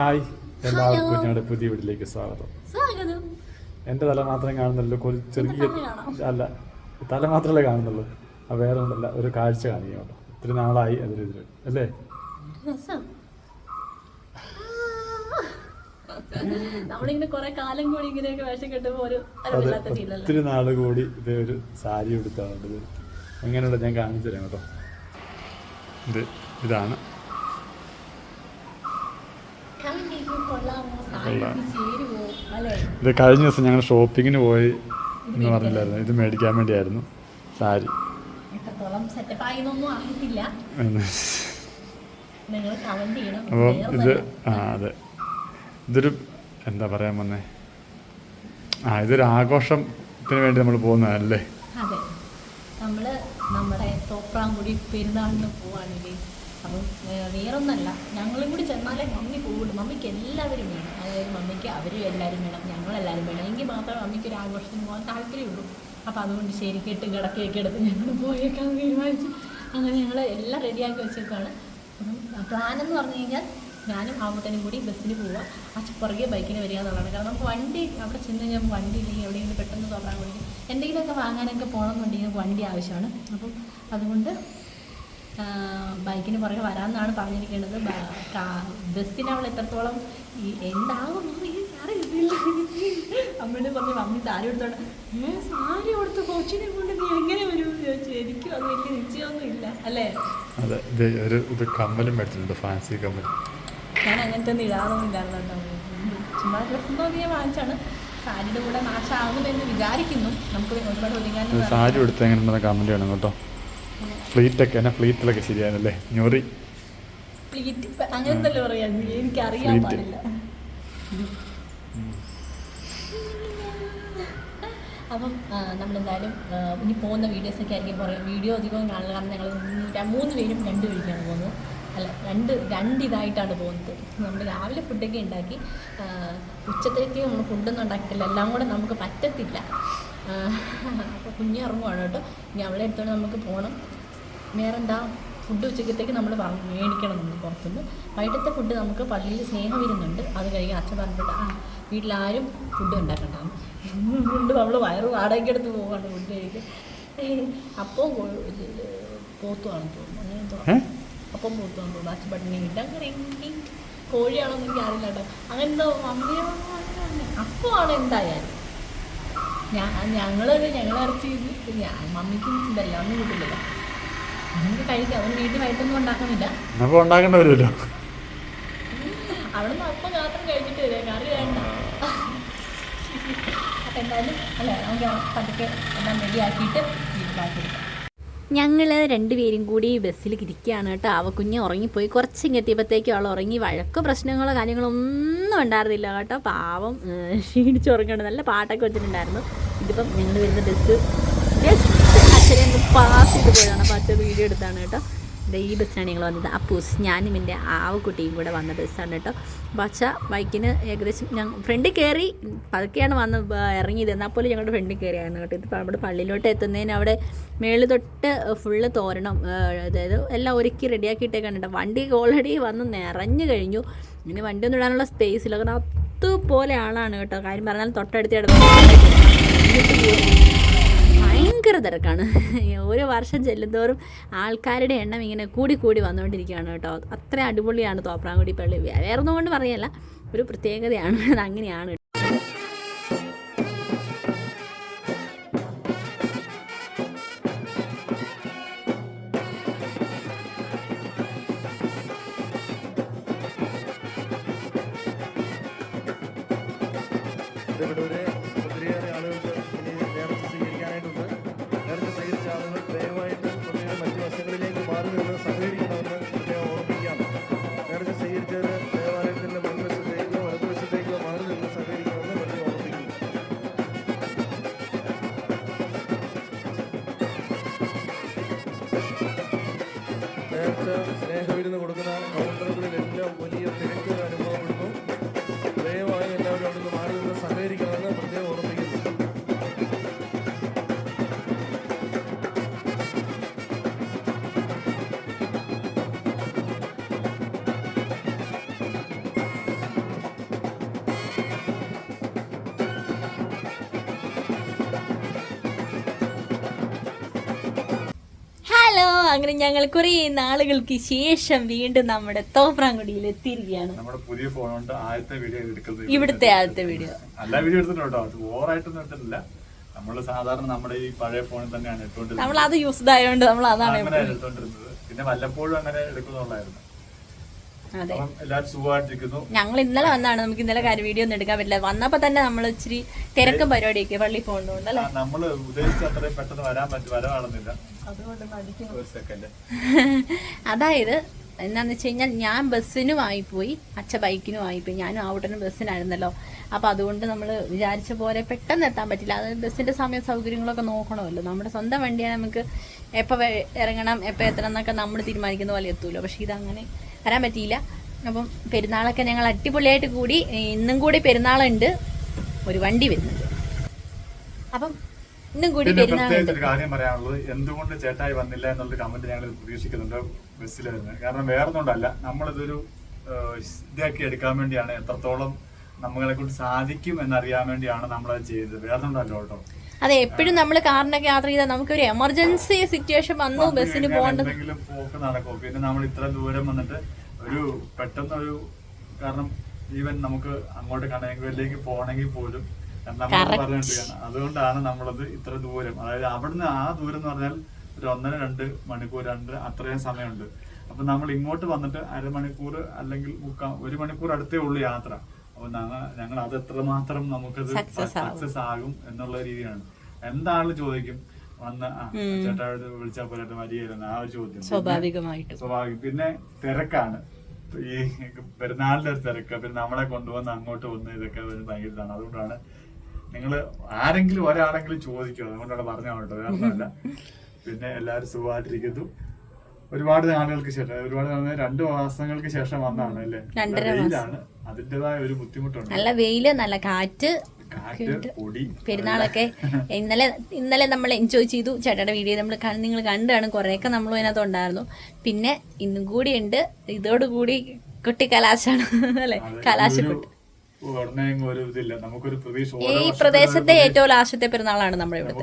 Hi. എല്ലാവർക്കും ഞങ്ങളുടെ പുതിയ വീട്ടിലേക്ക് സ്വാഗതം. എന്റെ തല മാത്രമേ കാണുന്നുള്ളൂ. ഒരു ചെറിയ അല്ല തല മാത്രമേ കാണുന്നുള്ളൂ. ആ വേറെ ഒന്നല്ല ഒരു കാഴ്ച കാണിക്കാം. കേട്ടോ ഇത്തിരി നാളായി അതിനെതിരെ അല്ലേ? അതെ ഒത്തിരി നാൾ കൂടി ഇത് ഒരു സാരി എടുത്താണ് അങ്ങനെയുള്ള ഞാൻ കാണിച്ചു തരാം കേട്ടോ. ഇത് ഇതാണ്. കൊള്ളാം. ഇത് കഴിഞ്ഞ ദിവസം ഞങ്ങൾ ഷോപ്പിങ്ങിന് പോയി എന്ന് പറഞ്ഞില്ലായിരുന്നു. ഇത് മേടിക്കാൻ വേണ്ടിയായിരുന്നു. സാരി. അപ്പം ഇത് ആ അതെ. ഇതൊരു എന്താ പറയാൻ വന്നേ? ആ ഇതൊരു ആഘോഷത്തിന് വേണ്ടി നമ്മൾ പോകുന്നതല്ലേ? അതെ. നമ്മൾ നമ്മുടെ തോപ്രാങ്കുടി പെരുന്നാളിന് പോവാണെങ്കിൽ അപ്പം വേറൊന്നല്ല. ഞങ്ങളും കൂടി ചെന്നാലേ മമ്മി പോകുള്ളൂ മമ്മിക്ക് എല്ലാവരും വേണം. അതായത് മമ്മിക്ക് അവരും എല്ലാവരും വേണം. ഞങ്ങളെല്ലാവരും വേണം. എങ്കിൽ മാത്രമേ മമ്മിക്ക് ഒരു ആഘോഷത്തിന് പോകാൻ താല്പര്യമുള്ളൂ. അപ്പോൾ അതുകൊണ്ട് ശരി കെട്ട് കിടക്കുകയൊക്കെ എടുത്ത് ഞങ്ങൾ പോയേക്കാൻ തീരുമാനിച്ചു. അങ്ങനെ ഞങ്ങൾ എല്ലാം റെഡിയാക്കി വെച്ചേക്കാണ് പ്ലാൻ എന്ന് പറഞ്ഞു കഴിഞ്ഞാൽ ഞാനും ആവട്ടനും കൂടി ബസ്സിന് പോവുക ആ പുറകെ ബൈക്കിന് വരിക എന്നുള്ളതാണ്. കാരണം നമുക്ക് വണ്ടി അവിടെ ചെന്ന് കഴിഞ്ഞാൽ വണ്ടി ഇല്ലെങ്കിൽ എവിടെയെങ്കിലും പെട്ടെന്ന് തോന്നാൻ വേണ്ടി എന്തെങ്കിലുമൊക്കെ വാങ്ങാനൊക്കെ പോകണമെന്നുണ്ടെങ്കിൽ വണ്ടി ആവശ്യമാണ്. അപ്പം അതുകൊണ്ട് ബൈക്കിന് പുറകെ വരാമെന്നാണ് പറഞ്ഞിരിക്കുന്നത്. ബസ്സിന് അവൾ എത്രത്തോളം ഈ എന്താകും അറിയില്ല. അമ്മയോട് പറഞ്ഞു മമ്മി സാരി എടുത്തോണ്ട് ഏ സാരി കൊടുത്ത് കൊച്ചിനെ കൊണ്ട് നീ എങ്ങനെ വരും? എന്ന് ചോദിച്ചു. എനിക്കും അത് വലിയ നിശ്ചയമൊന്നും ഇല്ല. അല്ലേ? അതെ ഇത് ഒരു ഇത് കമ്മലും മേടിച്ചിട്ടുണ്ട് ഫാൻസി കമ്മൽ. ഞാൻ അങ്ങനത്തെ ഒന്നും ഇടാറൊന്നും ഇല്ലായിരുന്നു ചുമ്മാ ഡ്രസ്സ് തോന്നി ഞാൻ വാങ്ങിച്ചാണ്. സാരിയുടെ കൂടെ നാശമാകുമെന്ന് വിചാരിക്കുന്നു. നമുക്ക് ഒരുപാട് ഒതുങ്ങാൻ സാരി എടുത്ത് എങ്ങനെ ഉണ്ടെന്ന് കമന്റ് ചെയ്യണം കേട്ടോ. ഫ്ലീറ്റൊക്കെ എന്നെ ഫ്ലീറ്റിലൊക്കെ ശരിയാണല്ലേ ഞൊറി. അപ്പം നമ്മളെന്തായാലും ഇനി പോകുന്ന വീഡിയോസൊക്കെ ആയിരിക്കും പറയാം വീഡിയോ അധികം കാണില്ല കാരണം ഞങ്ങൾ മൂന്ന് പേരും രണ്ട് വഴിക്കാണ് പോകുന്നത്. അല്ല രണ്ട് രണ്ട് ഇതായിട്ടാണ് പോകുന്നത്. നമ്മൾ രാവിലെ ഫുഡൊക്കെ ഉണ്ടാക്കി ഉച്ചത്തേക്ക് നമ്മൾ ഫുഡൊന്നും ഉണ്ടാക്കിയിട്ടില്ല. എല്ലാം കൂടെ നമുക്ക് പറ്റത്തില്ല. അപ്പോൾ കുഞ്ഞിറങ്ങുവാണ് കേട്ടോ. ഇനി അവളെ എടുത്തോണ്ട് നമുക്ക് പോകണം വേറെന്താ ഫുഡ് ഉച്ചക്കത്തേക്ക് നമ്മൾ മേടിക്കണം നമ്മൾ പുറത്തുനിന്ന്. വൈകിട്ടത്തെ ഫുഡ് നമുക്ക് പള്ളിയിൽ സ്നേഹം വരുന്നുണ്ട്. അത് കഴിഞ്ഞ് അച്ഛൻ പറഞ്ഞിട്ട് ആ വീട്ടിലാരും ഫുഡ് ഉണ്ടാക്കണ്ടാവും ഫുഡ് നമ്മൾ വയറ് വാടകയ്ക്ക് എടുത്ത് പോവാണ് ഫുഡ് കഴിക്കും അപ്പോൾ പോത്തുവാണെന്ന് തോന്നുന്നു. അങ്ങനെ തോന്നുന്നു അപ്പം പോത്തുവാണെന്ന് തോന്നുന്നു. അച്ഛൻ പട്ടിണി കിട്ടും അങ്ങനെ എങ്കിൽ കോഴിയാണോന്ന് എനിക്ക് അറിയില്ല കേട്ടോ. അങ്ങനെ എന്തോ മമ്മിയോ അപ്പമാണ് എന്തായാലും ഞാൻ ഞങ്ങളത് ഞങ്ങളിറച്ചി ഞാൻ മമ്മിക്കും ഇതല്ല അമ്മ കിട്ടില്ലല്ലോ കഴിക്കാം. വീട്ടിൽ വൈകിട്ടൊന്നും അപ്പോൾ ഉണ്ടാക്കേണ്ടി വരുമല്ലോ. അവിടെ നിന്ന് അപ്പം മാത്രം കഴിച്ചിട്ട് വരിക. കറി വേണ്ട. അപ്പം എന്തായാലും അല്ല നമുക്ക് പതുക്കെ എല്ലാം റെഡിയാക്കിയിട്ട് വീട്ടിലാക്കി എടുക്കാം ഞങ്ങൾ രണ്ടുപേരും കൂടി ബസ്സിൽ ഇരിക്കുകയാണ് കേട്ടോ. അവക്കുഞ്ഞ് ഉറങ്ങിപ്പോയി. കുറച്ചിങ്ങ് എത്തിയപ്പോഴത്തേക്കും അവൾ ഉറങ്ങി. വഴക്കോ പ്രശ്നങ്ങളോ കാര്യങ്ങളോ ഒന്നും ഉണ്ടായിരുന്നില്ല കേട്ടോ. പാവം ക്ഷീണിച്ച് ക്ഷീണിച്ചുറങ്ങുന്നുണ്ട് നല്ല പാട്ടൊക്കെ വെച്ചിട്ടുണ്ടായിരുന്നു. ഇതിപ്പം ഞങ്ങൾ വരുന്ന ബസ് ഒന്ന് പാസ് ചെയ്ത് പോയതാണ്. അപ്പോൾ അച്ഛൻ വീഡിയോ എടുത്താണ് കേട്ടോ. ഈ ബസ്സിനാണ് ഞങ്ങൾ വന്നത്. അപ്പൂസ് ഞാനും എന്റെ ആവക്കുട്ടിയും കൂടെ വന്ന ബസ്സാണ് കേട്ടോ. അപ്പോൾ അച്ഛ ബൈക്കിന് ഏകദേശം ഞങ്ങൾ ഫ്രണ്ടിൽ കയറി പതുക്കെയാണ് വന്ന് ഇറങ്ങിയത്. എന്നാൽ പോലും ഞങ്ങളുടെ ഫ്രണ്ടിൽ കയറിയായിരുന്നു കേട്ടോ. ഇതിപ്പോൾ അവിടെ പള്ളിയിലോട്ട് എത്തുന്നതിന് അവിടെ മേളിൽ തൊട്ട് ഫുള്ള് തോരണം അതായത് എല്ലാം ഒരുക്കി റെഡിയാക്കിയിട്ടേക്കാണ് കേട്ടോ. വണ്ടി ഓൾറെഡി വന്ന് നിറഞ്ഞു കഴിഞ്ഞു. ഇനി വണ്ടി ഒന്നും ഇടാനുള്ള സ്പേസ് ഇല്ല. കാരണം അതുപോലെ ആളാണ് കേട്ടോ. കാര്യം പറഞ്ഞാൽ തൊട്ടടുത്ത് കിടന്നു ഭയങ്കര തിരക്കാണ്. ഓരോ വർഷം ചെല്ലുന്തോറും ആൾക്കാരുടെ എണ്ണം ഇങ്ങനെ കൂടി കൂടി വന്നുകൊണ്ടിരിക്കുകയാണ് കേട്ടോ. അത്ര അടിപൊളിയാണ് തോപ്രാങ്കുടി പള്ളി. വേറെ ഒന്നും കൊണ്ട് പറയല്ല. ഒരു പ്രത്യേകതയാണ്. അത് അങ്ങനെയാണ്. അങ്ങനെ ഞങ്ങൾ കുറേ നാളുകൾക്ക് ശേഷം വീണ്ടും നമ്മുടെ തോപ്രാങ്കുടിയിൽ എത്തിയിരിക്കുകയാണ്. നമ്മുടെ പുതിയ ഫോൺ കൊണ്ട് ആദ്യത്തെ വീഡിയോ എടുക്കുന്നത് ഇവിടുത്തെ ആദ്യത്തെ വീഡിയോ. എല്ലാ വീഡിയോ എടുത്തിട്ടുണ്ടോ അത് ഓവറായിട്ടൊന്നും എടുത്തിട്ടില്ല. നമ്മൾ സാധാരണ നമ്മുടെ ഈ പഴയ ഫോണിൽ തന്നെയാണ് എടുത്തോണ്ടിരുന്നത് നമ്മൾ അത് യൂസ്ഡ് ആയതുകൊണ്ട് നമ്മൾ അതാണ് എടുത്തോണ്ടിരുന്നത് പിന്നെ വല്ലപ്പോഴും അങ്ങനെ എടുക്കുന്നുള്ളായിരുന്നു അതെ അപ്പം എല്ലാവരും സുഖമായിട്ടിരിക്കുന്നു ഞങ്ങൾ ഇന്നലെ വന്നാണ്. നമുക്ക് ഇന്നലെ കാര്യം വീഡിയോ ഒന്നും എടുക്കാൻ പറ്റില്ല. വന്നപ്പോ തന്നെ നമ്മൾ ഇച്ചിരി തിരക്കും പരിപാടിയൊക്കെ പള്ളി പോകുന്നതുകൊണ്ട് അല്ലേ? നമ്മൾ നമ്മൾ ഉദ്ദേശിച്ച അത്രയും പെട്ടെന്ന് വരാൻ പറ്റും വരവാണെന്നില്ല. അതായത് എന്താന്ന് വെച്ച് കഴിഞ്ഞാൽ ഞാൻ ബസ്സിനും ആയിപ്പോയി അച്ഛ ബൈക്കിനും ആയിപ്പോയി ഞാനും ആവട്ടനും ബസ്സിനായിരുന്നല്ലോ. അപ്പോൾ അതുകൊണ്ട് നമ്മൾ വിചാരിച്ച പോലെ പെട്ടെന്ന് എത്താൻ പറ്റില്ല. അത് ബസ്സിന്റെ സമയ സൗകര്യങ്ങളൊക്കെ നോക്കണമല്ലോ. നമ്മുടെ സ്വന്തം വണ്ടിയാണ് നമുക്ക് എപ്പോൾ ഇറങ്ങണം എപ്പോൾ എത്തണം എന്നൊക്കെ നമ്മൾ തീരുമാനിക്കുന്ന പോലെ എത്തുമല്ലോ പക്ഷേ ഇതങ്ങനെ വരാൻ പറ്റിയില്ല. അപ്പം പെരുന്നാളൊക്കെ ഞങ്ങൾ അടിപൊളിയായിട്ട് കൂടി ഇന്നും കൂടി പെരുന്നാളുണ്ട്. ഒരു വണ്ടി വരുന്നുണ്ട്. അപ്പം ഇന്നും കൂടി പെരുന്നാളുണ്ട്. ഒരു കാര്യം പറയാനുള്ളത് എന്തുകൊണ്ട് ചേട്ടായി വന്നില്ല എന്നുള്ള കമന്റ് ഞങ്ങൾ പ്രതീക്ഷിക്കുന്നുണ്ട് ബസ്സിൽ വരുന്നത്. കാരണം വേറെ ഒന്നുകൊണ്ടല്ല നമ്മളിതൊരു ഇതാക്കി എടുക്കാൻ വേണ്ടിയാണ് എത്രത്തോളം നമ്മളെ കൊണ്ട് സാധിക്കും എന്നറിയാൻ വേണ്ടിയാണ് നമ്മൾ അത് ചെയ്തത്. വേറെ കേട്ടോ. അതെ എപ്പോഴും നമ്മൾ കാറിനൊക്കെ യാത്ര ചെയ്താൽ നമുക്കൊരു എമർജൻസി സിറ്റുവേഷൻ വന്നു ബസ്സിന് പോകേണ്ടത്. എന്തെങ്കിലും പോക്ക് നടക്കും. പിന്നെ നമ്മൾ ഇത്ര ദൂരം വന്നിട്ട് ഒരു പെട്ടെന്ന് ഒരു കാരണം ഈവൻ നമുക്ക് അങ്ങോട്ട് കണയങ്കൂരിലേക്ക് പോകണമെങ്കിൽ പോലും അതുകൊണ്ടാണ് നമ്മളത് ഇത്ര ദൂരം. അതായത് അവിടുന്ന് ആ ദൂരം എന്ന് പറഞ്ഞാൽ ഒരു ഒന്നര രണ്ട് മണിക്കൂർ രണ്ട് അത്രയും സമയമുണ്ട്. അപ്പൊ നമ്മൾ ഇങ്ങോട്ട് വന്നിട്ട് അരമണിക്കൂർ അല്ലെങ്കിൽ മുക്കാ ഒരു മണിക്കൂർ അടുത്തേ ഉള്ളൂ യാത്ര. ഞങ്ങൾ അത് എത്രമാത്രം നമുക്കത് സക്സസ് ആകും എന്നുള്ള രീതിയാണ്. എന്താണെന്ന് ചോദിക്കും? വന്ന് ചേട്ടാ വിളിച്ചാൽ പോലെ വരികയായിരുന്നു ആ ഒരു ചോദ്യം. സ്വാഭാവികമായിട്ട്. സ്വാഭാവികം പിന്നെ തിരക്കാണ്. ഈ പെരുന്നാളിന്റെ ഒരു തിരക്ക് പിന്നെ നമ്മളെ കൊണ്ടുവന്ന് അങ്ങോട്ട് വന്ന് ഇതൊക്കെ ഒരു ഭയങ്കര ഇതാണ് അതുകൊണ്ടാണ് നിങ്ങൾ ആരെങ്കിലും ഒരാളെങ്കിലും ചോദിക്കും. അതുകൊണ്ടാണ് പറഞ്ഞ കേട്ടോ വേറെ ഒന്നുമല്ല. പിന്നെ എല്ലാവരും സുഖമായിട്ടിരിക്കുന്നു. ഒരുപാട് നാളുകൾക്ക് ശേഷം ഒരുപാട് രണ്ടു മാസങ്ങൾക്ക് ശേഷം വന്നാണ് അല്ലേ? വെയിലാണ്. അതിന്റെതായ ഒരു ബുദ്ധിമുട്ടുണ്ട്. നല്ല വെയിൽ നല്ല കാറ്റ്. പെരുന്നാളൊക്കെ ഇന്നലെ ഇന്നലെ നമ്മൾ എൻജോയ് ചെയ്തു. ചേട്ടയുടെ വീഡിയോ നമ്മൾ നിങ്ങൾ കണ്ടാണ്. കുറേയൊക്കെ നമ്മളും അതിനകത്ത് ഉണ്ടായിരുന്നു. പിന്നെ ഇന്നും കൂടി ഉണ്ട്. ഇതോടുകൂടി കുട്ടി കലാശാണ്. അല്ലെ? കലാശ കലാശക്കുട്ടി. ഈ പ്രദേശത്തെ ഏറ്റവും ലാസ്റ്റത്തെ പെരുന്നാളാണ് നമ്മുടെ ഇവിടെ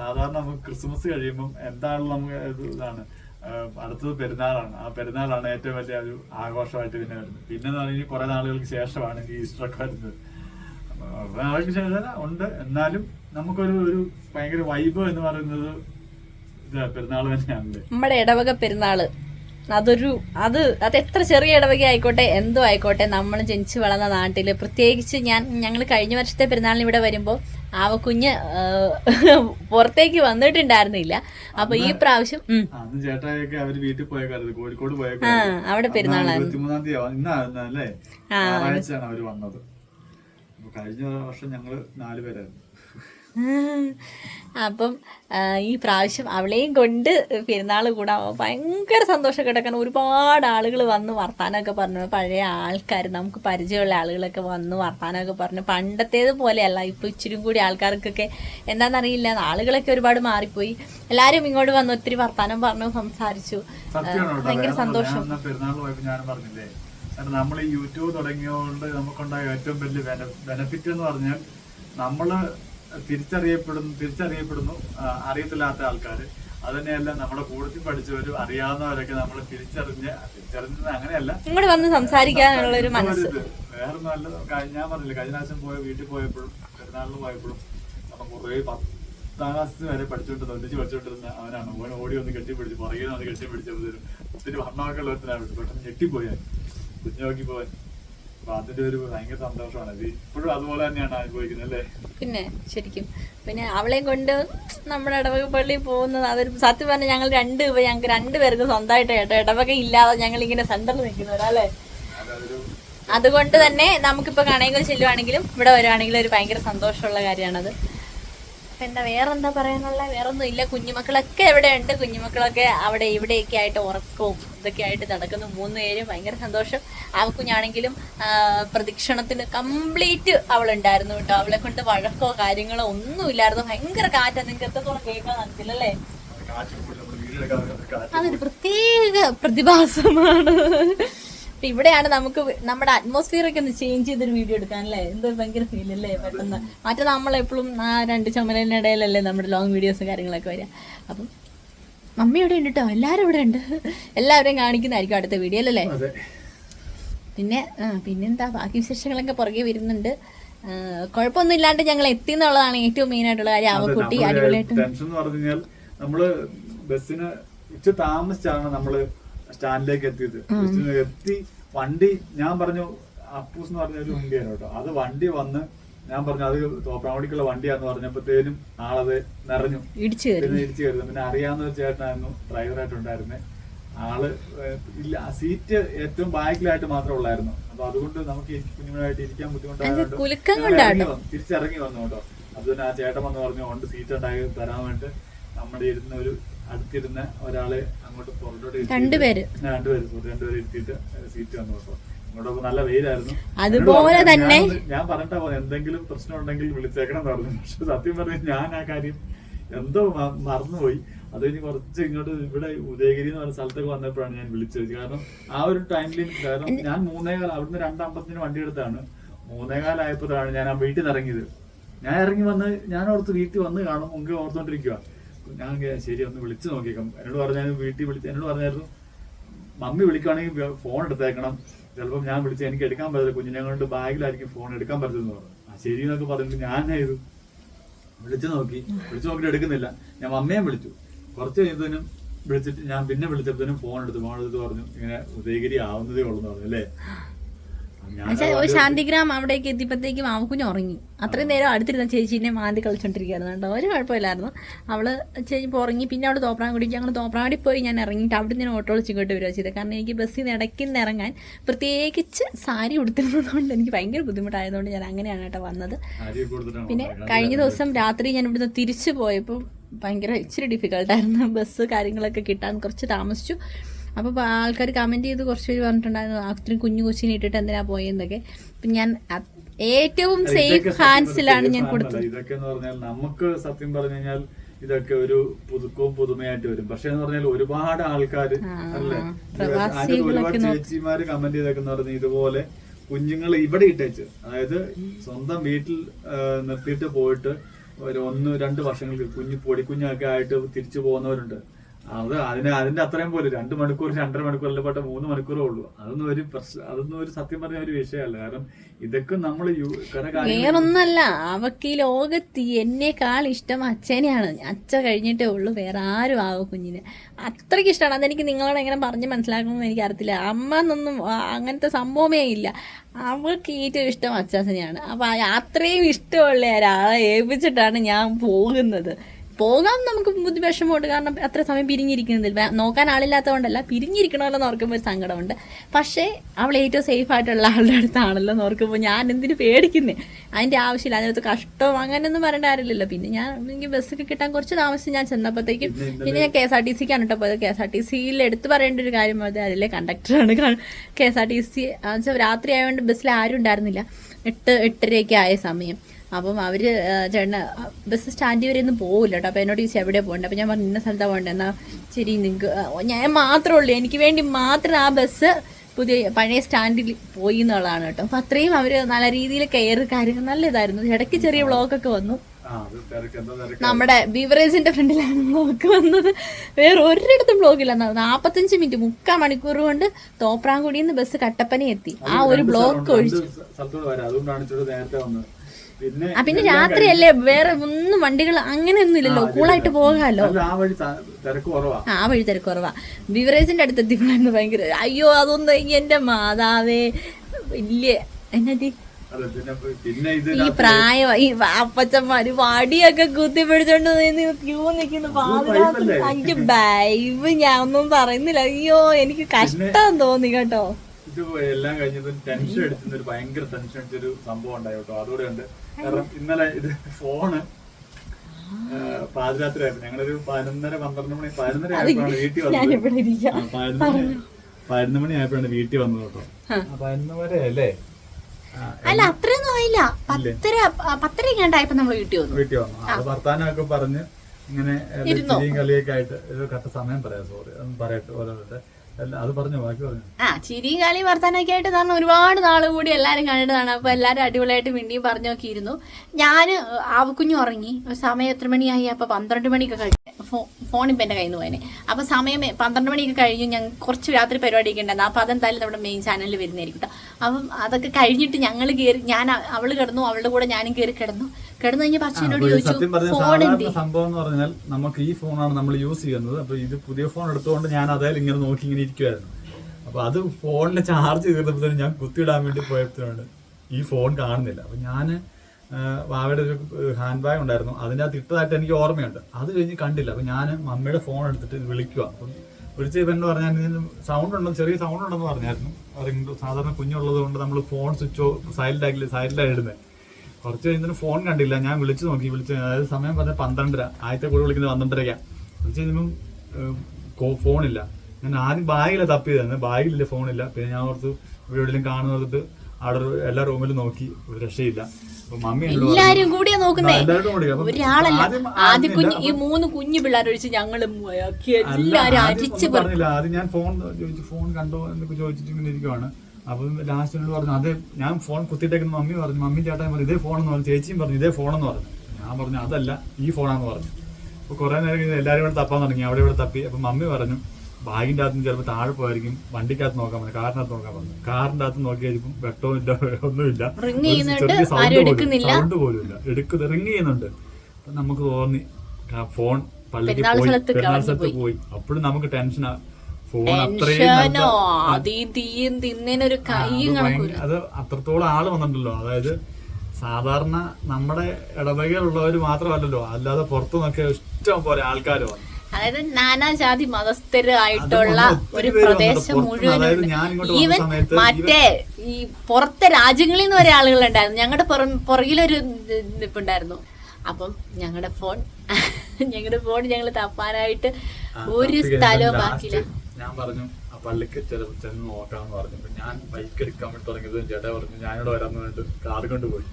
സാധാരണ ക്രിസ്മസ് കഴിയുമ്പോൾ എന്താണ് നമുക്ക് ഇതാണ്. അടുത്തത് പെരുന്നാളാണ്. ആ പെരുന്നാളാണ് ഏറ്റവും വലിയ ഒരു ആഘോഷമായിട്ട് പിന്നെ വരുന്നത്. പിന്നെ എന്ന് പറഞ്ഞാൽ കുറെ നാളുകൾക്ക് ശേഷമാണ് ഈ ഈസ്റ്റർ ഒക്കെ വരുന്നത്. നാളുകൾക്ക് ശേഷം ഉണ്ട്. എന്നാലും നമുക്കൊരു ഒരു ഭയങ്കര വൈബ് എന്ന് പറയുന്നത് പെരുന്നാൾ തന്നെയാണല്ലേ? നമ്മുടെ ഇടവക പെരുന്നാൾ. അതൊരു അത് അത് എത്ര ചെറിയ ഇടവക ആയിക്കോട്ടെ എന്തോ ആയിക്കോട്ടെ നമ്മൾ ജനിച്ചു വളർന്ന നാട്ടിൽ. പ്രത്യേകിച്ച് ഞാൻ ഞങ്ങൾ കഴിഞ്ഞ വർഷത്തെ പെരുന്നാളിന് ഇവിടെ വരുമ്പോൾ ആവ കുഞ്ഞ് പുറത്തേക്ക് വന്നിട്ടുണ്ടായിരുന്നില്ല. അപ്പൊ ഈ പ്രാവശ്യം ചേട്ടായൊക്കെ അവർ വീട്ടിൽ പോയേക്കായിരുന്നു കോഴിക്കോട് പോയ അവിടെ വന്നത്. കഴിഞ്ഞ വർഷം ഞങ്ങൾ നാല് പേരായിരുന്നു. അപ്പം ഈ പ്രാവശ്യം അവളെയും കൊണ്ട് പെരുന്നാൾ കൂടാൻ ഭയങ്കര സന്തോഷം കിടക്കണം ഒരുപാട് ആളുകൾ വന്ന് വർത്താനമൊക്കെ പറഞ്ഞു. പഴയ ആൾക്കാർ നമുക്ക് പരിചയമുള്ള ആളുകളൊക്കെ വന്ന് വർത്താനമൊക്കെ പറഞ്ഞു. പണ്ടത്തേത് പോലെയല്ല ഇപ്പോൾ ഇച്ചിരി കൂടി ആൾക്കാർക്കൊക്കെ എന്താണെന്നറിയില്ല ആളുകളൊക്കെ ഒരുപാട് മാറിപ്പോയി. എല്ലാവരും ഇങ്ങോട്ട് വന്ന് ഒത്തിരി വർത്താനം പറഞ്ഞു സംസാരിച്ചു. ഭയങ്കര സന്തോഷം. നമ്മൾ യൂട്യൂബ് തുടങ്ങിയതുകൊണ്ട് നമുക്കുണ്ടായ ഏറ്റവും വലിയ ബെനഫിറ്റ് എന്ന് പറഞ്ഞാൽ നമ്മൾ തിരിച്ചറിയപ്പെടുന്നു തിരിച്ചറിയപ്പെടുന്നു അറിയത്തില്ലാത്ത ആൾക്കാർ അത് തന്നെയല്ല നമ്മുടെ കൂടുതൽ പഠിച്ചവരും അറിയാവുന്നവരൊക്കെ നമ്മൾ തിരിച്ചറിഞ്ഞ് തിരിച്ചറിഞ്ഞത് അങ്ങനെയല്ല. ഇങ്ങോട്ട് വന്ന് സംസാരിക്കാനുള്ള ഒരു മനസ്സ് വേറെ നല്ല ഞാൻ പറഞ്ഞില്ല കഴിഞ്ഞ പ്രാവശ്യം പോയ വീട്ടിൽ പോയപ്പോഴും പെരുന്നാളിന് പോയപ്പോഴും നമ്മൾ കുറേ പത്താം ക്ലാസ് വരെ പഠിച്ചുകൊണ്ടിരുന്ന ഒന്നിച്ച് പഠിച്ചുകൊണ്ടിരുന്ന അവനാണ്. ഓൻ ഓടി ഒന്ന് കെട്ടിപ്പിടിച്ച് പുറകെ വന്ന് കെട്ടിപ്പിടിച്ചപ്പോഴത്തേനും ഒത്തിരി വർണമൊക്കെ ഉള്ളവരത്തിനാണ് പെട്ടെന്ന് ഞെട്ടിപ്പോയാൽ കുഞ്ഞു നോക്കി പോവാൻ. അപ്പൊ അതിന്റെ ഒരു ഭയങ്കര സന്തോഷമാണ്. ഇത് ഇപ്പോഴും അതുപോലെ തന്നെയാണ് അനുഭവിക്കുന്നത് അല്ലേ? പിന്നെ ശരിക്കും പിന്നെ അവളെ കൊണ്ട് നമ്മുടെ ഇടവക പള്ളി പോകുന്നത് അതൊരു സത്യം പറഞ്ഞാൽ ഞങ്ങൾ രണ്ട് ഞങ്ങൾക്ക് രണ്ടുപേർക്ക് സ്വന്തമായിട്ട് കേട്ടോ ഇടവക ഇല്ലാതെ ഞങ്ങൾ ഇങ്ങനെ സെന്ററിൽ നിൽക്കുന്നവരല്ലേ അതുകൊണ്ട് തന്നെ നമുക്കിപ്പോൾ കണയങ്കോ ചെല്ലുവാണെങ്കിലും ഇവിടെ വരുവാണെങ്കിലും ഒരു ഭയങ്കര സന്തോഷമുള്ള കാര്യമാണത്. അപ്പം എന്താ വേറെന്താ പറയാനുള്ള? വേറൊന്നും ഇല്ല. കുഞ്ഞുമക്കളൊക്കെ എവിടെ ഉണ്ട്? കുഞ്ഞുമക്കളൊക്കെ അവിടെ ഇവിടെയൊക്കെ ആയിട്ട് ഉറക്കവും ഇതൊക്കെ ആയിട്ട് നടക്കുന്നു. മൂന്ന് പേരും ഭയങ്കര സന്തോഷം. ആ കുഞ്ഞാണെങ്കിലും പ്രദക്ഷിണത്തിന് കംപ്ലീറ്റ് അവളുണ്ടായിരുന്നു കേട്ടോ. അവളെ കൊണ്ട് വഴക്കോ കാര്യങ്ങളോ ഒന്നും ഇല്ലായിരുന്നു. ഭയങ്കര കാറ്റാ. നിങ്ങൾക്ക് എത്രത്തോളം കേൾക്കാൻ നടത്തില്ലല്ലേ കാറ്റ് അതൊരു പ്രത്യേക പ്രതിഭാസമാണ്. അപ്പൊ ഇവിടെയാണ് നമുക്ക് നമ്മുടെ അറ്റ്മോസ്ഫിയർ ഒക്കെ ഒന്ന് ചേഞ്ച് ചെയ്തൊരു വീഡിയോ എടുക്കാൻ അല്ലേ എന്തോ ഭയങ്കര ഫീൽ അല്ലേ പെട്ടെന്ന്. മറ്റേ നമ്മളെപ്പോഴും ആ രണ്ട് ചുമലിനിടയിലല്ലേ നമ്മുടെ ലോങ് വീഡിയോസും കാര്യങ്ങളൊക്കെ വരിക. അപ്പം മമ്മി ഇവിടെ ഉണ്ട് കേട്ടോ എല്ലാവരും ഇവിടെ ഉണ്ട്. എല്ലാവരെയും കാണിക്കുന്നതായിരിക്കും അടുത്ത വീഡിയോ അതെ. പിന്നെ പിന്നെന്താ? ബാക്കി വിശേഷങ്ങളൊക്കെ പുറകെ വരുന്നുണ്ട്. കുഴപ്പമൊന്നും ഇല്ലാണ്ട് ഞങ്ങൾ എത്തി എന്നുള്ളതാണ് ഏറ്റവും മെയിൻ ആയിട്ടുള്ള കാര്യം. ആവക്കുട്ടി അടിപൊളിയായിട്ട്. ടെൻഷൻ എന്ന് പറഞ്ഞു കഴിഞ്ഞാൽ നമ്മൾ ബസ്സിന് താമസിച്ചാണ് നമ്മൾ സ്റ്റാൻഡിലേക്ക് എത്തിയത്. എത്തി. വണ്ടി ഞാൻ പറഞ്ഞു അപ്പൂസ് എന്ന് പറഞ്ഞ ഒരു വണ്ടിയാണ് കേട്ടോ. അത് വണ്ടി വന്ന് ഞാൻ പറഞ്ഞു അത് തോപ്രാവടിക്കുള്ള വണ്ടിയാന്ന് പറഞ്ഞപ്പോഴത്തേനും ആളത് നിറഞ്ഞു. ഇടിച്ചു കയറി. പിന്നെ ഇടിച്ചു കയറുന്നു പിന്നെ അറിയാവുന്ന ഒരു ചേട്ടനായിരുന്നു ഡ്രൈവറായിട്ടുണ്ടായിരുന്നെ ആൾ ഇല്ല സീറ്റ് ഏറ്റവും ബാക്കിലായിട്ട് മാത്രമേ ഉള്ളായിരുന്നു. അപ്പൊ അതുകൊണ്ട് നമുക്ക് കുഞ്ഞുങ്ങളായിട്ട് ഇരിക്കാൻ ബുദ്ധിമുട്ടായതുകൊണ്ട്. തിരിച്ചിറങ്ങി വന്നു കേട്ടോ. അതുപോലെ ആ ചേട്ടൻ വന്ന് പറഞ്ഞു കൊണ്ട് സീറ്റ് ഉണ്ടാക്കി തരാൻ വേണ്ടി നമ്മുടെ ഇരുന്ന ഒരു അടുത്തിരുന്ന ഒരാളെ അങ്ങോട്ട് പുറത്തോട്ട് രണ്ടുപേര്. രണ്ടുപേര് രണ്ടുപേര് ഇരുത്തിയിട്ട് സീറ്റ് വന്നു കേട്ടോ. ഇങ്ങോട്ടൊക്കെ നല്ല വെയിലായിരുന്നു. അതുപോലെ തന്നെ- ഞാൻ പറഞ്ഞിട്ടാ പോലെ എന്തെങ്കിലും പ്രശ്നം ഉണ്ടെങ്കിൽ വിളിച്ചേക്കണം പറഞ്ഞു. പക്ഷെ സത്യം പറഞ്ഞു ഞാൻ ആ കാര്യം എന്തോ മറന്നുപോയി. അത് കഴിഞ്ഞ് കുറച്ച് ഇങ്ങോട്ട് ഇവിടെ ഉദയഗിരി എന്ന് പറഞ്ഞ സ്ഥലത്തൊക്കെ വന്നപ്പോഴാണ് ഞാൻ വിളിച്ചത്. കാരണം ആ ഒരു ടൈമിൽ കാരണം ഞാൻ മൂന്നേകാൽ അവിടുന്ന് രണ്ടമ്പത്തിന് വണ്ടി എടുത്താണ്. മൂന്നേകാലായപ്പോഴാണ് ഞാൻ ആ വീട്ടിൽ നിന്ന് ഇറങ്ങിയത്. ഞാൻ ഇറങ്ങി വന്ന് ഞാൻ ഓർത്ത് വീട്ടിൽ വന്ന് കാണും മുമ്പ് ഓർത്തോണ്ടിരിക്കുക ഞാൻ ശരി ഒന്ന് വിളിച്ചു നോക്കിയേക്കാം. എന്നോട് പറഞ്ഞായിരുന്നു വീട്ടിൽ വിളിച്ച് എന്നോട് പറഞ്ഞായിരുന്നു മമ്മി വിളിക്കുകയാണെങ്കിൽ ഫോൺ എടുത്തേക്കണം. ചിലപ്പം ഞാൻ വിളിച്ച് എനിക്ക് എടുക്കാൻ പറ്റില്ല കുഞ്ഞിനെ കൊണ്ട് ബാഗിലായിരിക്കും ഫോൺ എടുക്കാൻ പറ്റില്ലെന്ന് പറഞ്ഞു. ആ ശരി എന്നൊക്കെ പറഞ്ഞിട്ട് ഞാൻ ചെയ്തു? വിളിച്ചു നോക്കി. വിളിച്ചു നോക്കിയിട്ട് എടുക്കുന്നില്ല. ഞാൻ മമ്മയെ വിളിച്ചു. കുറച്ച് കഴിഞ്ഞതിനും വിളിച്ചിട്ട് ഞാൻ പിന്നെ വിളിച്ചപ്പോഴത്തേനും ഫോൺ എടുത്തു ഫോൺ എടുത്ത് പറഞ്ഞു ഇങ്ങനെ ഉദയഗിരി ആവുന്നതേ ഉള്ളൂ എന്ന് പറഞ്ഞു അല്ലേ? ഒരു ശാന്തിഗ്രാം അവിടേക്ക് എത്തിയപ്പോഴത്തേക്കും ആവക്കുഞ്ഞ് ഉറങ്ങി. അത്രയും നേരം അടുത്തിരുന്ന ചേച്ചീനെ മാന്തി കളിച്ചോണ്ടിരിക്കുകയായിരുന്നു കേട്ടോ. ഒരു കുഴപ്പമില്ലായിരുന്നു. അവൾ ചേച്ചി ഉറങ്ങി പിന്നെ അവിടെ തോപ്രാങ്കുടി ഞങ്ങൾ തോപ്രാങ്കുടി പോയി ഞാൻ ഇറങ്ങിയിട്ട് അവിടെ നിന്ന് ഓട്ടോ വിളിച്ച് ഇങ്ങോട്ട് വരിക ചെയ്തത്. കാരണം എനിക്ക് ബസ്സിൽ നിന്ന് ഇടയ്ക്ക് നിന്ന് ഇറങ്ങാൻ പ്രത്യേകിച്ച് സാരി ഉടുത്തിരുന്നതുകൊണ്ട് എനിക്ക് ഭയങ്കര ബുദ്ധിമുട്ടായതുകൊണ്ട് ഞാൻ അങ്ങനെയാണ് കേട്ടോ വന്നത്. പിന്നെ കഴിഞ്ഞ ദിവസം രാത്രി ഞാൻ ഇവിടുന്ന് തിരിച്ചു പോയപ്പോൾ ഭയങ്കര ഇച്ചിരി ഡിഫിക്കൽട്ടായിരുന്നു ബസ് കാര്യങ്ങളൊക്കെ കിട്ടാൻ കുറച്ച് താമസിച്ചു. അപ്പോൾ ആൾക്കാർ കമന്റ് ചെയ്ത് കുറച്ച് പേര് പറഞ്ഞിട്ടുണ്ടായിരുന്നു അത്രയും കുഞ്ഞു കൊച്ചിനെ ഇട്ടിട്ട് എന്തിനാ പോയെന്നൊക്കെ. അപ്പം ഞാൻ ഏറ്റവും സേഫ് ഹാൻഡ്സിലാണ് ഞാൻ കൊടുത്തത്. ഇതൊക്കെ എന്ന് പറഞ്ഞാൽ നമുക്ക് സത്യം പറഞ്ഞു കഴിഞ്ഞാൽ ഇതൊക്കെ ഒരു പുതുക്കവും പുതുമയായിട്ട് വരും. പക്ഷെ എന്ന് പറഞ്ഞാൽ ഒരുപാട് ആൾക്കാർ അല്ലേ? ഒരുപാട് ചേച്ചിമാര് കമന്റ് ചെയ്തൊക്കെ പറഞ്ഞ ഇതുപോലെ കുഞ്ഞുങ്ങൾ ഇവിടെ ഇട്ടേച്ച്. അതായത് സ്വന്തം വീട്ടിൽ നിർത്തിയിട്ട് പോയിട്ട് ഒരു ഒന്ന് രണ്ട് വർഷങ്ങൾക്ക് കുഞ്ഞു പൊടിക്കുഞ്ഞൊക്കെ ആയിട്ട് തിരിച്ചു പോകുന്നവരുണ്ട്. അത് അതിന് അതിന്റെ അത്രയും പോലും രണ്ട് മണിക്കൂർ രണ്ടര മണിക്കൂറിൽ പെട്ട മൂന്ന് മണിക്കൂറേ ഉള്ളൂ. അതൊന്നും ഒരു പ്രശ്നം അതൊന്നും ഒരു സത്യം പറഞ്ഞ ഒരു വിഷയമല്ല. കാരണം ഇതൊക്കെ നമ്മൾ വേറൊന്നല്ല അവക്ക് ഈ ലോകത്ത് എന്നേക്കാൾ ഇഷ്ടം അച്ഛനെയാണ്. അച്ഛ കഴിഞ്ഞിട്ടേ ഉള്ളൂ വേറെ ആരും ആകും കുഞ്ഞിന്. അത്രയ്ക്ക് ഇഷ്ടമാണ്. അതെനിക്ക് നിങ്ങളോട് എങ്ങനെ പറഞ്ഞ് മനസ്സിലാക്കണമെന്ന് എനിക്ക് അറിയത്തില്ല അമ്മ എന്നൊന്നും അങ്ങനത്തെ സംഭവമേ ഇല്ല. അവൾക്ക് ഏറ്റവും ഇഷ്ടം അച്ചാച്ചനെയാണ്. അപ്പൊ അത്രയും ഇഷ്ടമുള്ള ഒരാളെ ഏൽപ്പിച്ചിട്ടാണ് ഞാൻ പോകുന്നത്. പോകാൻ നമുക്ക് ബുദ്ധി വിഷമമുണ്ട്. കാരണം അത്ര സമയം പിരിഞ്ഞിരിക്കുന്നില്ല നോക്കാൻ ആളില്ലാത്തതുകൊണ്ടല്ല പിരിഞ്ഞിരിക്കണമല്ലോ എന്ന് ഓർക്കുമ്പോൾ ഒരു സങ്കടമുണ്ട്. പക്ഷേ അവൾ ഏറ്റവും സേഫ് ആയിട്ടുള്ള ആളുടെ അടുത്താണല്ലോ എന്ന് ഓർക്കുമ്പോൾ ഞാൻ എന്തിനു പേടിക്കുന്നേ? അതിന്റെ ആവശ്യമില്ല. അതിനകത്ത് കഷ്ടം അങ്ങനെയൊന്നും പറയേണ്ട കാര്യമില്ലല്ലോ. പിന്നെ ഞാൻ എനിക്ക് ബസ്സൊക്കെ കിട്ടാൻ കുറച്ച് താമസിച്ച് ഞാൻ ചെന്നപ്പോഴത്തേക്കും പിന്നെ ഞാൻ കെ എസ് ആർ ടി സിക്കാണ് കേട്ടോ പോയത്. കെ എസ് ആർ ടി സിയിൽ എടുത്തു പറയേണ്ട ഒരു കാര്യം അത് അതിലെ കണ്ടക്ടറാണ് K S R T C വെച്ചാൽ രാത്രി ആയതുകൊണ്ട് ബസ്സിൽ ആരും ഉണ്ടായിരുന്നില്ല. എട്ട് എട്ടരയൊക്കെ ആയ സമയം. അപ്പം അവർ ചേട്ടന് ബസ് സ്റ്റാൻഡിൽ വരെ ഒന്നും പോകില്ല കേട്ടോ. അപ്പോൾ എന്നോട് ചോദിച്ചു എവിടെയാണ് പോകേണ്ടത് അപ്പോൾ ഞാൻ പറഞ്ഞു ഇന്ന സ്ഥലത്താണ് പോകേണ്ടത് എന്നാൽ ശരി നിങ്ങൾക്ക് ഞാൻ മാത്രമേ ഉള്ളൂ. എനിക്ക് വേണ്ടി മാത്രം ആ ബസ് പുതിയ പഴയ സ്റ്റാൻഡിൽ പോയി എന്നുള്ളതാണ് കേട്ടോ. അപ്പം അത്രയും അവർ നല്ല രീതിയിൽ കെയർ കാര്യങ്ങൾ നല്ല ഇതായിരുന്നു. ഇടയ്ക്ക് ചെറിയ വ്ളോഗൊക്കെ വന്നു. നമ്മുടെ ബീവറേജിന്റെ ഫ്രണ്ടിലാണ് ബ്ലോക്ക് വന്നത്. വേറെ ഒരിടത്തും ബ്ലോക്കില്ല നാപ്പത്തഞ്ച് മിനിറ്റ് മുക്കാൽ മണിക്കൂർ കൊണ്ട് തോപ്രാങ്കുടിന്ന് നിന്ന് ബസ് കട്ടപ്പന എത്തി. ആ ഒരു ബ്ലോക്ക്. ഒഴിച്ചു പിന്നെ ആ പിന്നെ രാത്രിയല്ലേ വേറെ ഒന്നും വണ്ടികൾ അങ്ങനെയൊന്നും ഇല്ലല്ലോ. കൂളായിട്ട്. പോകാമല്ലോ ആ വഴി തിരക്ക് കുറവാ. ആ വഴി തിരക്ക് കുറവാ. ബിവറേജിന്റെ അടുത്ത് എത്തിയപ്പോഴായിരുന്നു ഭയങ്കര അയ്യോ അതൊന്നും എന്റെ മാതാവേ. വലിയ എന്നാ ഈ പ്രായം ഈ അപ്പച്ചന്മാര് വടിയൊക്കെ കുത്തി പിടിച്ചോണ്ട് ക്യൂ നിൽക്കുന്ന പാതിരാത്രി. അഞ്ച് ബൈബ് ഞാൻ ഒന്നും പറയുന്നില്ല. അയ്യോ എനിക്ക് കഷ്ടം തോന്നി കേട്ടോ. ഇത് എല്ലാം കഴിഞ്ഞത് ടെൻഷൻ അടിച്ചുന്ന ഒരു ഭയങ്കര ടെൻഷൻ അടിച്ചൊരു സംഭവം ഉണ്ടായി കേട്ടോ. അതുകൂടെ ഉണ്ട്. കാരണം ഇന്നലെ ഇത് ഫോണ് പാതിരാത്രിയായിരുന്നു പാതിരാത്രി ഞങ്ങളൊരു പതിനൊന്നര പന്ത്രണ്ട് മണി പതിനൊന്നര ആയപ്പോഴാണ് വീട്ടിൽ വന്നത്. പതിനൊന്ന് മണി ആയപ്പോഴാണ് വീട്ടിൽ വന്നത് കേട്ടോ. പതിനൊന്ന് വരെ അല്ലേ? അല്ല അത്രയൊന്നും ആയില്ല. പത്തര പത്തര കണ്ടായപ്പോ നമ്മൾ വീട്ടിൽ വന്നു. വീട്ടിൽ വന്നു. അത് വർത്താനമൊക്കെ പറഞ്ഞ് ഇങ്ങനെ കളിയൊക്കെ ആയിട്ട് കട്ട കറക്റ്റ് സമയം പറയാം സോറി പറയട്ടെ ഓരോരുത്തർ ആ ചിരിയും കാലിയും വർത്താനൊക്കെ ആയിട്ട് കാരണം ഒരുപാട് നാൾ കൂടി എല്ലാവരും കണ്ടതാണ് അപ്പോൾ എല്ലാവരും അടിപൊളിയായിട്ട് മിണ്ടിയും പറഞ്ഞു നോക്കിയിരുന്നു ഞാൻ ആവക്കുഞ്ഞു ഉറങ്ങി. സമയം എത്ര മണിയായി? അപ്പോൾ പന്ത്രണ്ട് മണിയൊക്കെ കഴിഞ്ഞു. ഫോ ഫോൺ ഇപ്പം എന്റെ കയ്യിൽ നിന്ന് പോയനെ. അപ്പോൾ സമയം പന്ത്രണ്ട് മണിയൊക്കെ കഴിഞ്ഞു ഞങ്ങൾ കുറച്ച് രാത്രി പരിപാടിയൊക്കെ ഉണ്ടായിരുന്നു. അപ്പോൾ അതെന്തായാലും നമ്മുടെ മെയിൻ ചാനലിൽ വരുന്നതായിരിക്കും കേട്ടോ അപ്പം അതൊക്കെ കഴിഞ്ഞിട്ട് ഞങ്ങൾ കയറി ഞാൻ അവൾ കിടന്നു അവളുടെ കൂടെ ഞാനും കയറി കിടന്നു. കിടന്നു കഴിഞ്ഞപ്പോൾ അച്ഛനോട് ചോദിച്ചു ഫോൺ സംഭവം എന്ന് പറഞ്ഞാൽ നമുക്ക് ഈ ഫോണാണ് നമ്മൾ യൂസ് ചെയ്യുന്നത്. അപ്പൊ ഇത് പുതിയ ഫോൺ എടുത്തുകൊണ്ട് ഞാൻ അതായത് ഇങ്ങനെ നോക്കി ഇങ്ങനെ ഇരിക്കുവായിരുന്നു. അപ്പൊ അത് ഫോണിന് ചാർജ് തീർന്നപ്പോഴത്തേനും ഞാൻ കുത്തിയിടാൻ വേണ്ടി പോയപ്പോഴാണ് ഈ ഫോൺ കാണുന്നില്ല. അപ്പൊ ഞാൻ വാവയുടെ ഒരു ഹാൻഡ് ബാഗ് ഉണ്ടായിരുന്നു. അതിന്റെ അകത്ത് ഇട്ടതായിട്ട് എനിക്ക് ഓർമ്മയുണ്ട്. അത് കഴിഞ്ഞ് കണ്ടില്ല. അപ്പം ഞാൻ മമ്മിയുടെ ഫോൺ എടുത്തിട്ട് വിളിക്കുക അപ്പം വിളിച്ച് ഇപ്പം എന്ന് പറഞ്ഞാൽ സൗണ്ട് ഉണ്ടെന്ന് ചെറിയ സൗണ്ട് ഉണ്ടെന്ന് പറഞ്ഞായിരുന്നു. റിംഗ് സാധാരണ കുഞ്ഞുള്ളത് കൊണ്ട് നമ്മൾ ഫോൺ സ്വിച്ച് സൈലന്റ് ആക്കില്ല സൈലന്റാണ് ഇടുന്നത് കുറച്ച് കഴിഞ്ഞിട്ട് ഫോൺ കണ്ടില്ല. ഞാൻ വിളിച്ച് നോക്കി വിളിച്ച് അതായത് സമയം പറഞ്ഞാൽ പന്ത്രണ്ടര. ആദ്യത്തെ കൂടെ വിളിക്കുന്നത് പന്ത്രണ്ടരയ്ക്കാണ് വിളിച്ച് കഴിഞ്ഞപ്പം ഫോണില്ല ഞാൻ ആദ്യം ബാഗിലാണ് തപ്പിയതായിരുന്നു. ബാഗിലില്ല ഫോണില്ല പിന്നെ ഞാൻ ഓർത്ത് എവിടെയെങ്കിലും കാണുന്നത് അവിടെ എല്ലാ റൂമിലും നോക്കി ഒരു രക്ഷയില്ല. എല്ലാരും കൂടിയാ നോക്കുന്നേ? ഒരാളല്ല. ആദ്യം കുഞ്ഞ് ഈ മൂന്ന് കുഞ്ഞു ഞങ്ങളും പോയാക്കി അല്ല, എല്ലാരും അരിച്ച് പറഞ്ഞില്ല. ഞാൻ ഫോൺ ചോദിച്ചു ഫോൺ കണ്ടോ? എന്നൊക്കെ ചോദിച്ചിട്ട് ഇങ്ങനെ ഇരിക്കുവാണ്. അപ്പം ലാസ്റ്റ് എന്നോട് പറഞ്ഞു അതെ ഞാൻ ഫോൺ കുത്തിയിട്ടേക്കുന്ന മമ്മി പറഞ്ഞു. മമ്മി ചേട്ടാ പറഞ്ഞു ഇതേ ഫോണെന്ന് പറഞ്ഞു. ചേച്ചിയും പറഞ്ഞു ഇതേ ഫോണെന്ന് പറഞ്ഞു. ഞാൻ പറഞ്ഞു അതല്ല ഈ ഫോണാന്ന് പറഞ്ഞു. അപ്പൊ കുറെ നേരം കഴിഞ്ഞാൽ എല്ലാവരും ഇവിടെ തപ്പാൻ തുടങ്ങി അവിടെ ഇവിടെ തപ്പി. അപ്പൊ മമ്മി പറഞ്ഞു ബാഗിന്റെ അകത്ത് ചിലപ്പോൾ താഴെ പോയിരിക്കും വണ്ടിക്കകത്ത് നോക്കാൻ പറഞ്ഞു കാറിനകത്ത് നോക്കാൻ പറഞ്ഞു കാറിന്റെ അകത്ത് നോക്കി കഴിയുമ്പോൾ വെട്ടവും ഇല്ല ഒന്നുമില്ല. സൗണ്ട് പോലും ഇല്ല എടുക്കുന്നത് റിങ് ചെയ്യുന്നുണ്ട്. അപ്പം നമുക്ക് തോന്നി ഫോൺ പള്ളിക്ക് പോയി പെരുന്നാൾ സ്ഥലത്ത് പോയി. അപ്പോഴും നമുക്ക് ടെൻഷനാ. ഫോൺ ടെൻഷനോ? അതീ തീയും കൈയും അത് അത്രത്തോളം ആൾ വന്നിട്ടുണ്ടല്ലോ. അതായത് സാധാരണ നമ്മുടെ ഇടവകയിലുള്ളവർ മാത്രമല്ലല്ലോ. അല്ലാതെ പുറത്തുനിന്നൊക്കെ ഇഷ്ടം പോലെ ആൾക്കാർ വന്നു. അതായത് നാനാജാതി മതസ്ഥരായിട്ടുള്ള ഒരു പ്രദേശം മുഴുവൻ ഈവൻ മറ്റേ ഈ പുറത്തെ രാജ്യങ്ങളിൽ നിന്ന് വരെ ആളുകൾ ഉണ്ടായിരുന്നു ഞങ്ങളുടെ പുറകിലൊരു നിപ്പുണ്ടായിരുന്നു. അപ്പം ഞങ്ങളുടെ ഫോൺ ഞങ്ങളുടെ ഫോൺ ഞങ്ങൾ തപ്പാനായിട്ട് ഒരു സ്ഥലവും ബാക്കിയില്ല. ഞാൻ പറഞ്ഞു ആ പള്ളിക്ക് ചെന്ന് നോക്കാമെന്ന് പറഞ്ഞു. അപ്പൊ ഞാൻ ബൈക്ക് എടുക്കാൻ വേണ്ടി തുടങ്ങിയത് ചേട്ടാ പറഞ്ഞു ഞാനിവിടെ വരാൻ വേണ്ടി കാർ കൊണ്ടുപോയി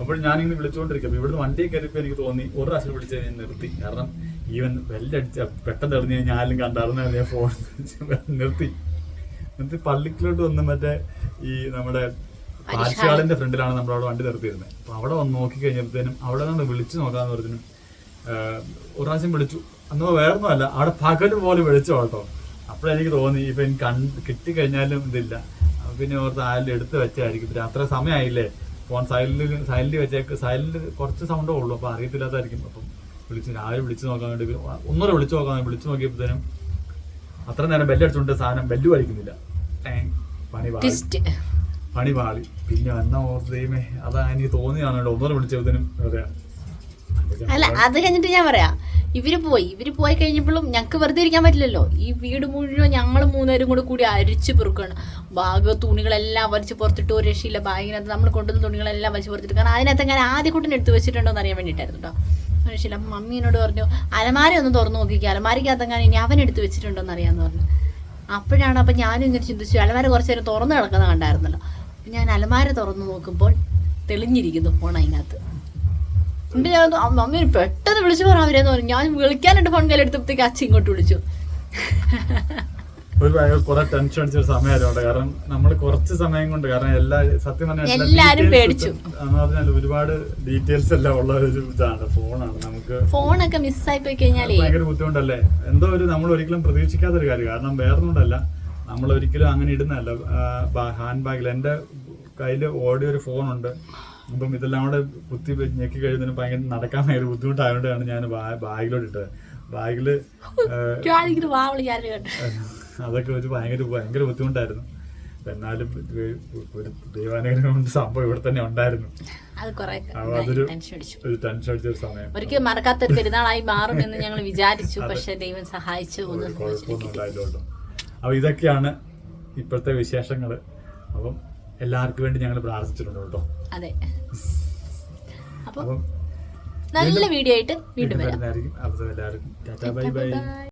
അപ്പോൾ ഞാനിങ്ങനെ വിളിച്ചുകൊണ്ടിരിക്കും ഇവിടുന്ന് വണ്ടി കയറിയപ്പോൾ എനിക്ക് തോന്നി ഒരു പ്രാവശ്യം വിളിച്ച് ഞാൻ നിർത്തി. കാരണം ഈവൻ വെല്ലടിച്ച പെട്ടെന്ന് എറിഞ്ഞ് കഴിഞ്ഞാൽ ആരും ഞാൻ ഫോൺ നിർത്തി. എന്നിട്ട് പള്ളിക്കിലോട്ട് വന്ന് മറ്റേ ഈ നമ്മുടെ പാൽശാളിന്റെ ഫ്രണ്ടിലാണ് നമ്മൾ അവിടെ വണ്ടി നിർത്തിയിരുന്നത് അപ്പൊ അവിടെ വന്ന് നോക്കി കഴിഞ്ഞപ്പോഴത്തേനും അവിടെ നിന്ന് വിളിച്ചു നോക്കാന്ന് പറഞ്ഞു ഒരു പ്രാവശ്യം വിളിച്ചു. അന്ന് വേറൊന്നുമല്ല അവിടെ പകൽ പോലെ വിളിച്ചു കേട്ടോ അപ്പോഴെനിക്ക് തോന്നി ഇപ്പൊ എനിക്ക് കണ്ട് കിട്ടിക്കഴിഞ്ഞാലും ഇതില്ല. പിന്നെ ഓർത്ത് ആരും എടുത്ത് വെച്ചായിരിക്കും. പിന്നെ അത്ര സമയമായില്ലേ ഫോൺ സൈലന്റ് സൈലന്റ് വെച്ചേക്ക് സൈലന്റ് കുറച്ച് സൗണ്ടേ ഉള്ളൂ അപ്പൊ അറിയത്തില്ലാത്തായിരിക്കും അപ്പം വിളിച്ച് രാവിലെ വിളിച്ചു നോക്കാൻ വേണ്ടി ഒന്നര വിളിച്ചു നോക്കാൻ വിളിച്ചു നോക്കിയപ്പോഴത്തേനും അത്ര നേരം ബെല്ലടിച്ചുകൊണ്ട് സാധനം ബെല്ല് വലിക്കുന്നില്ല. പണി പാളി. പണി പാളി. പിന്നെ എന്നാ ഓർത്ത് ദൈവമേ അതാ എനിക്ക് തോന്നിയാണ് ഒന്നര പറയാ. അല്ല അത് കഴിഞ്ഞിട്ട് ഞാൻ പറയാം ഇവർ പോയി. ഇവർ പോയി കഴിഞ്ഞപ്പോഴും ഞങ്ങൾക്ക് വെറുതെ ഇരിക്കാൻ പറ്റില്ലല്ലോ. ഈ വീട് മുഴുവൻ ഞങ്ങൾ മൂന്നുപേരും കൂടെ കൂടി അരിച്ച് പെറുക്കണം. ബാഗ് തുണികളെല്ലാം വലിച്ച് പുറത്തിട്ട് ഒരു രക്ഷയില്ല. ബാഗിനകത്ത് നമ്മൾ കൊണ്ടുവന്ന തുണികളെല്ലാം വലിച്ച് പുറത്തിട്ട്. കാരണം അതിനകത്ത് ഞാൻ ആദ്യ കൂട്ടിന് എടുത്തു വെച്ചിട്ടുണ്ടോ എന്ന് അറിയാൻ വേണ്ടിയിട്ടായിരുന്നു കേട്ടോ ഒരു മമ്മീനോട് പറഞ്ഞു അലമാര ഒന്ന് തുറന്നു നോക്കിക്കുക അലമാരിക്കകത്തെങ്ങാനും ഇനി അവൻ എടുത്ത് വെച്ചിട്ടുണ്ടോ എന്ന് അറിയാമെന്ന് പറഞ്ഞു. അപ്പോഴാണ് അപ്പം ഞാനും ഇങ്ങനെ ചിന്തിച്ചു അലമാര കുറച്ച് നേരം തുറന്നു കിടക്കുന്ന കണ്ടായിരുന്നല്ലോ. ഞാൻ അലമാര തുറന്നു നോക്കുമ്പോൾ തെളിഞ്ഞിരിക്കുന്നു ഫോൺ അതിനകത്ത്. എന്നിട്ട് ഞാൻ മമ്മി പെട്ടെന്ന് വിളിച്ചു പറ അവരെന്ന് പറഞ്ഞു. ഞാൻ വിളിക്കാനായിട്ട് ഫോൺ കയ്യിലെടുത്തപ്പോഴത്തേക്ക് അച്ഛൻ ഇങ്ങോട്ട് വിളിച്ചു. ഒരു കുറെ ടെൻഷൻ അടിച്ച ഒരു സമയമായിരുന്നു കാരണം നമ്മൾ കുറച്ച് സമയം കൊണ്ട് കാരണം എല്ലാ സത്യം പറഞ്ഞാൽ ഒരുപാട് ഡീറ്റെയിൽസ് എല്ലാം ഉള്ള ഒരു ഇതാണ് ഫോണാണ്. നമുക്ക് ഫോണൊക്കെ മിസ്സായി പോയി കഴിഞ്ഞാൽ ഭയങ്കര ബുദ്ധിമുട്ടല്ലേ? എന്തോ ഒരു നമ്മൾ ഒരിക്കലും പ്രതീക്ഷിക്കാത്ത ഒരു കാര്യം. കാരണം വേറൊന്നുകൊണ്ടല്ല നമ്മൾ ഒരിക്കലും അങ്ങനെ ഇടുന്നതല്ല. ഹാൻഡ് ബാഗിൽ എന്റെ കയ്യിൽ ഓടിയ ഒരു ഫോണുണ്ട് അപ്പം ഇതെല്ലാം കൂടെ കുത്തി ഞെക്കി കഴിയുന്നതിന് ഭയങ്കര നടക്കാൻ ഭയങ്കര ബുദ്ധിമുട്ടായതുകൊണ്ടാണ് ഞാൻ ബാഗിലോട്ട് ഇട്ടത്. ബാഗിൽ അതൊക്കെ ഒരു ഭയങ്കര ഭയങ്കര ബുദ്ധിമുട്ടായിരുന്നു. എന്നാലും ഒരു ദൈവാനുഗ്രഹം സംഭവം ഇവിടെ തന്നെ ഉണ്ടായിരുന്നു. അതൊരു ഒരു ടെൻഷൻ അടിച്ച ഒരു സമയം. ഒരിക്കലും മറക്കാത്തൊരു പെരുന്നാളായി മാറുമെന്ന് ഞങ്ങൾ വിചാരിച്ചു പക്ഷെ ദൈവം സഹായിച്ചു കുഴപ്പമൊന്നും അപ്പൊ ഇതൊക്കെയാണ് ഇപ്പോഴത്തെ വിശേഷങ്ങൾ അപ്പം എല്ലാവർക്കും വേണ്ടി ഞങ്ങൾ പ്രാർത്ഥിച്ചിട്ടുണ്ട് കേട്ടോ. അതെ. അപ്പൊ നല്ല വീഡിയോ ആയിട്ട് വീണ്ടും വരുന്നതായിരിക്കും. എല്ലാവർക്കും ബൈ ബൈ.